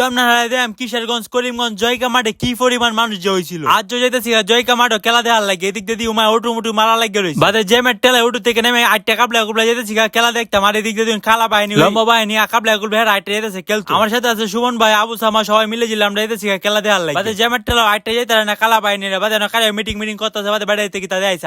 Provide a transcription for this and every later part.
আপনারা দেম কিশোরগঞ্জ করিমগঞ্জ জয়কা মাঠে কি পরিমাণ মানুষ যে হয়েছিল আজ যে যাইতেছি জয়কা মাঠে খেলা দেওয়ার লাগে এদিক দিয়ে উমা ওটু মুটু মারা লাগে রয়েছে বাদে টেলে থেকে নেমে আটটা যেতেছি খেলা দেখতাম আর এদিক দিয়ে খালা বাহিনী লম্বা বাহিনী কাবলা কুবলা হের আটটা যেতেছে খেলতো। আমার সাথে আছে সুমন ভাই আবু সামা সবাই মিলে ছিলাম আমরা যেতেছি খেলা দেওয়ার লাগে। বাদে টেলে আটটা যেতে না কালা বাহিনী বাদে না কালে মিটিং মিটিং করতেছে বাদে বেড়াইতে কি তা দেয়ছে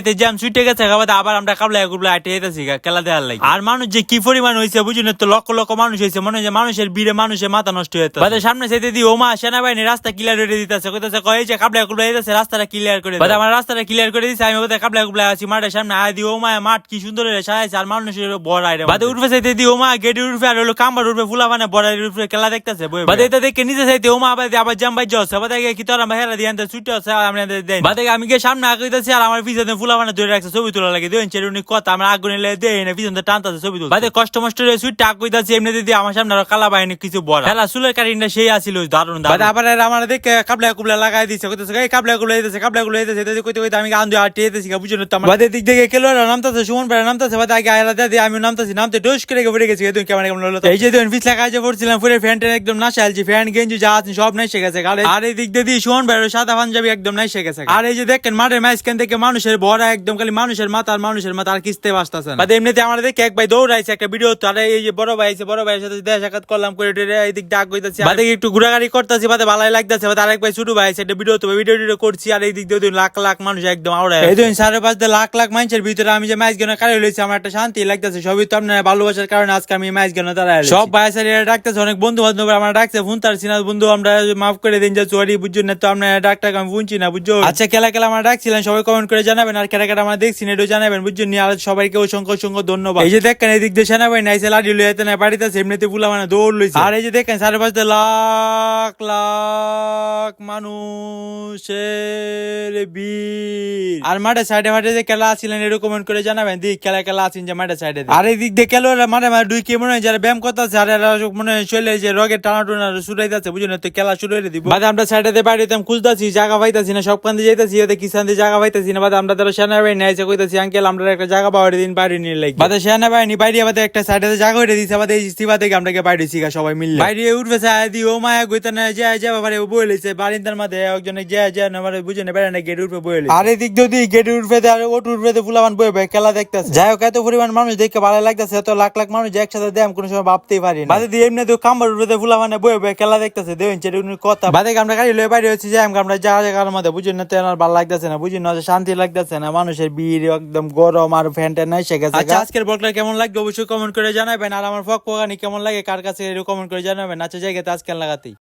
এটা জ্যাম ছুটে গেছে বাদে আবার আমরা কাবলা কুবলা আটটা যেতেছি খেলা দেওয়ার লাগে। আর মানুষ যে কি পরিমাণ হয়েছে বুঝুন তো লক্ষ লক্ষ মানুষ হয়েছে মনে হয় যে মানুষের ভিড়ে মানুষের মাথা নষ্ট হয়েছে বাদে সামনে সেতে দি ওমা সেনাবাহিনী রাস্তা ক্লিয়ার করে দিতেছে কইতেছে কয়ে যে কাবলা কুবলা দিতেছে রাস্তাটা ক্লিয়ার করে বাদে আমার রাস্তাটা ক্লিয়ার করে দিছে আমি ওদের কাবলা কুবলা আছি মাঠের সামনে আয় দি ওমা মাঠ কি সুন্দর রে সাজাইছে আর মানুষের বড়াই রে বাদে উঠবে সেতে দি ওমা গেটে উঠবে আর হলো কাম্বার উঠবে ফুলা মানে বড়াই উঠবে খেলা দেখতেছে বাদে এটা দেখে নিজে সাইতে ওমা আবার আবার জাম বাই জছে বাদে কি তোর আমার হেরা দিয়ে আনতে ছুটে আছে আমরা দেন বাদে আমি গিয়ে সামনে আগে দিতেছি আর আমার পিছনে ফুলা মানে ধরে রাখছে ছবি তোলা লাগে দেন চেরুনি কথা আমরা আগুনে লে দেই না পিছনে টানতাছে ছবি তুলতে বাদে কষ্ট মষ্ট রে টাক কইতাছি এমনি দিদি আমার সামনে আরও কালা বাহিনী কিছু বড়। হেলা সুলের কারিনটা সেই আছিল দারুণ বাদে আবার আমার দেখে কাবলা কুবলা লাগাই দিছে কইতাছে এই কাবলা কুবলা দিতেছে কাবলা কুবলা দিতেছে এতে কইতে কইতে আমি গান দিয়ে আটে দিতেছি বুঝুন তো আমার? বাদে দিক থেকে কেলো নামতাছে সুমন ভাই নামতাছে বাদে আগে আয়লা দিয়ে আমি নামতাছি নামতে ডোস করে পড়ে গেছি তুমি কেমন কেমন হলো এই যে তুমি পিছলা কাজে পড়ছিলাম পুরো ফ্যানটা একদম না চালছি ফ্যান গেঞ্জি যা আছে সব নাই গেছে আর এই দিক দিয়ে সুমন ভাই সাদা পাঞ্জাবি একদম নাই গেছে আর এই যে দেখেন মাঠের মাঝখান থেকে মানুষের ভরা একদম খালি মানুষের মাথা আর মানুষের মাথা আর কিস্তে বাঁচতেছে না। বাদে এমনিতে আমার দেখে এক ভাই দৌড়াইছে একটা ভিডিও তো আর এই যে বড় ভাই আছে বড় ভাইয়ের সাথে দেখা সাক্ষাৎ করলাম করে এই দিক ডাক কইতাছি বাদে একটু ঘোরাঘুরি করতেছি বাদে ভালোই লাগতেছে বাদে আরেক ভাই ছোট ভাই আছে একটা ভিডিও তো ভিডিও টিডিও করছি আর এই দিক দিয়ে লাখ লাখ মানুষ একদম আওড়ায় এই দুই সাড়ে পাঁচ লাখ লাখ মানুষের ভিতরে আমি যে ম্যাচ গেনে কারে লইছি আমার একটা শান্তি লাগতেছে সবই তো আপনার ভালোবাসার কারণে আজকে আমি ম্যাচ গেনে দাঁড়ায় সব ভাই স্যার এটা ডাকতেছে অনেক বন্ধু বান্ধব আমার ডাকছে ফোন তার সিনা বন্ধু আমরা মাফ করে দিন যে চুয়ারি বুঝছেন না তো আপনার ডাকটাকে আমি শুনছি না বুঝছ আচ্ছা খেলা খেলা আমরা ডাকছিলাম সবাই কমেন্ট করে জানাবেন আর খেলা খেলা আমরা দেখছি না এটাও জানাবেন বুঝছেন নি আর সবাইকে অসংখ্য অসংখ্য ধন্যবাদ। এই যে দেখেন এই দিক দিয়ে সেনাবাহিনী আইসে লাঠি লইতে না বাড়িতে এমনিতে ফুলা মানে দৌড় লইছে। আর এই যে দেখেন সাড়ে পাঁচটা লাখ লাখ মানুষের ভিড়। আর মাঠে সাইডে মাঠে যে খেলা আছিলেন, এরকম কমেন্ট করে জানাবেন। দিক খেলা খেলা আছেন যে মাঠে সাইডে আর এই দিক দিয়ে খেলো মানে মানে দুই কে মনে হয় যারা ব্যায়াম করতেছে, আর এরা মনে হয় চলে যে রগে টানা টুনা শুরু যাচ্ছে বুঝুন তো খেলা শুরু হয়ে দিব। বাদে আমরা সাইডে বাড়িতে খুঁজতেছি, জায়গা পাইতাছি না, সব কান্দে যাইতাছি ওদের কিষান দিয়ে জায়গা পাইতাছি না। বাদে আমরা তারা সেনাবাহিনী আইসে কইতাছি, আঙ্কেল, আমরা একটা জায়গা পাওয়ার দিন বাড়ি নিয়ে লাগবে বাদে সেনাবাহিনী বাইরে বাদে একটা সাইডে জায়গা হয়ে দিছে বাদে এই সিবা থেকে আমরা বাইরে শিখা সবাই মিললে বাইরে উঠবে সায় দি ও মায়া গইতে না যায় যায় বাবারে বই লইছে। বারিন্দার মধ্যে একজনে যায় যায় না মানে বুঝে না বেড়ে না গেট উঠবে বই আর এই দিক যদি গেট উঠবে আর ওট উঠবে ফুলাবান বই খেলা দেখতেছে। যাই হোক এত পরিমাণ মানুষ দেখে ভালো লাগতেছে এত লাখ লাখ মানুষ একসাথে দেয় আমি কোনো সময় ভাবতেই পারি না। বাদে দিয়ে এমনি তো কাম্বার উঠবে ফুলাবানে বই ভাই খেলা দেখতেছে দেবেন সেটা কথা। বাদে আমরা গাড়ি লয়ে বাইরে হচ্ছে যাই আমরা যা জায়গার মধ্যে বুঝুন না তেনার ভালো লাগতেছে না বুঝুন না শান্তি লাগতেছে না মানুষের ভিড় একদম গরম আর ফ্যানটা নাই সে গেছে আচ্ছা আজকের ব্লগটা কেমন লাগবে অবশ্যই কমেন্ট করে জানাবেন আর আমার ফক পোকানি কেমন লাগে কার কাছে কমেন্ট করে জানাবেন আচ্ছা জায়গাতে আজকাল লাগাতেই